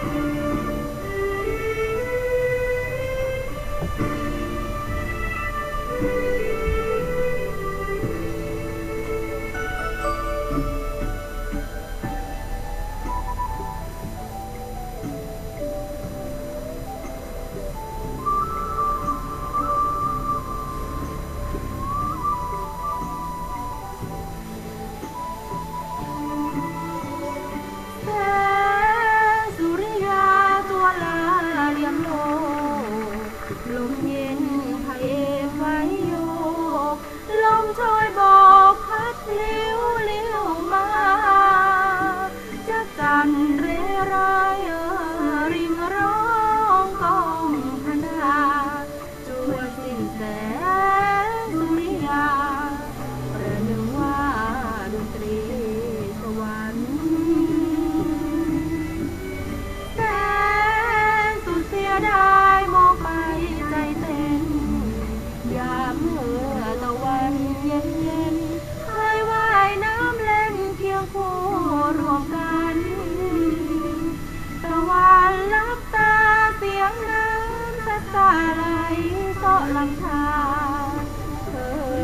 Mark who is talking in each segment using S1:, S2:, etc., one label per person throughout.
S1: Thank you. Yay! ลังทาเค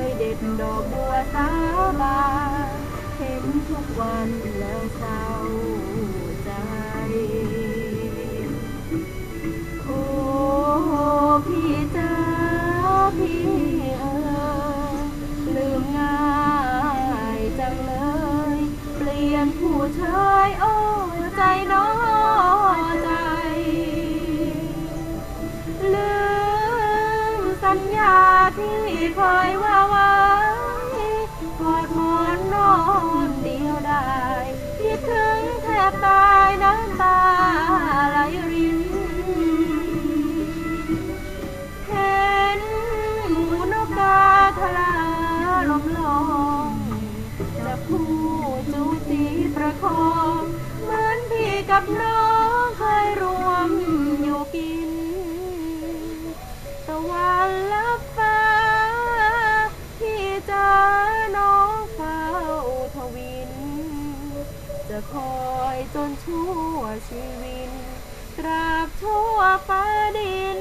S1: ยเด็ดดอกบัวสาบานเห็นทุกวันแล้วเศร้าใจ โอ้พี่จ้าพี่เอ๋ลืมง่ายจังเลย เปลี่ยนผู้ชายโอ้ใจน้อใที่เคยว่าไว้กอดหมอนนอนเดียวได้คิดถึงแทบตายน้ำตาไหลรินเห็นหมูนกกาทะลาลมลองจะพูดจูจีประคองเหมือนพี่กับน้อง น้องเฝ้าทวิน จะคอยจนชั่วชีวินตราบชั่วฟ้าดิน